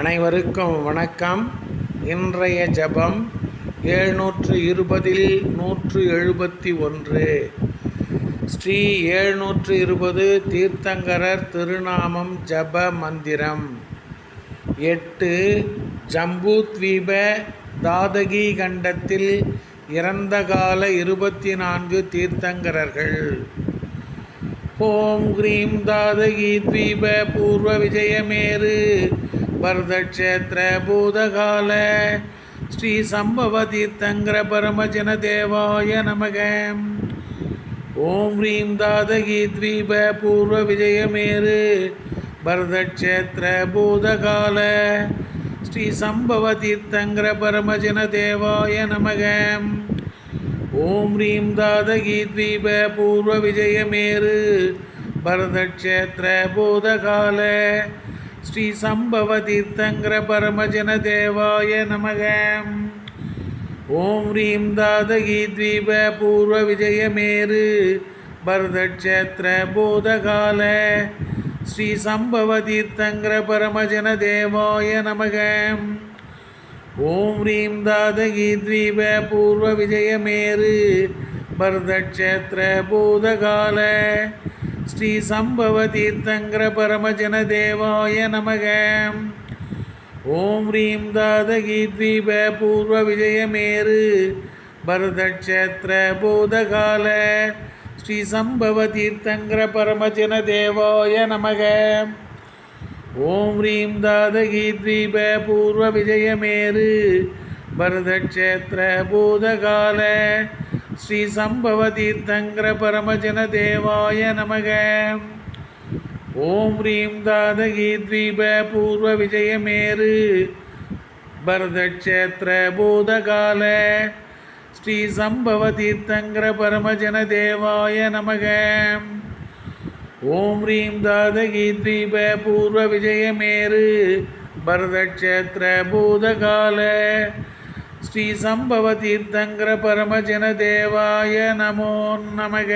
அனைவருக்கும் வணக்கம். இன்றைய ஜபம் ஏழ்நூற்று இருபதில் நூற்று எழுபத்தி ஒன்று ஸ்ரீ ஏழ்நூற்று இருபது தீர்த்தங்கரர் திருநாமம் ஜப மந்திரம். எட்டு ஜம்பூத்வீப தாதகி கண்டத்தில் இறந்த கால இருபத்தி நான்கு தீர்த்தங்கரர்கள். ஓம் கிரீம் தாதகி த்வீப பூர்வ விஜயமேரு பரதக்ஷேத்திரபூதகால ஸ்ரீ சம்பவ தீர்த்தங்கர பரமஜன தேவாய நமக. ஓம் ஹ்ரீம் தாதகி த்வீப பூர்வ விஜயமேரு பரதக்ஷேத்திரபூதகால ஸ்ரீ சம்பவ தீர்த்தங்கர பரமஜன தேவாய நமக. ஓம் ஹ்ரீம் தாதகி த்வீப பூர்வ விஜயமேரு பரதக்ஷேத்திரபூதகால ஸ்ரீ சம்பவ தீர்த்தங்கர பரமஜன தேவாய நமக. ஓம் ஹ்ரீம் தாதகி தீப பூர்வ விஜயமேரு பரதக்ஷேத்திர பூதகால. ஸ்ரீ சம்பவ தீர்த்தங்கர பரமஜன தேவாய நமக. ஓம் ஹ்ரீம் தாதகி தீப பூர்வ விஜயமேரு பரதக்ஷேத்திர பூதகால. ஸ்ரீ சம்பவ தீர்த்தங்கர பரமஜன தேவாய நமக. ஓம் ஹ்ரீம் தாதகி த்வீப பூர்வ விஜயமேரு பரதக்ஷேத்திர பூதகால. ஸ்ரீ சம்பவ தீர்த்தங்கர பரமஜன தேவாய நமக. ஓம் ஹ்ரீம் தாதகி த்வீப பூர்வ விஜயமேரு பரதக்ஷேத்திர பூதகால. ஸ்ரீ சம்பவ தீர்த்தங்கர பரமஜன தேவாய நமக. ஓம் ரீம் தாதகி தீப பூர்வ விஜயமேரு. பரதக்ஷேத்திர பூதகால. ஸ்ரீ சம்பவ தீர்த்தங்கர பரமஜன தேவாய நமக. ஓம் ரீம் தாதகி தீப பூர்வ விஜயமேரு. பரதக்ஷேத்திர பூதகால. ஸ்ரீ சம்பவ தீர்த்தங்கர பரமஜன தேவாய நமோ நமக.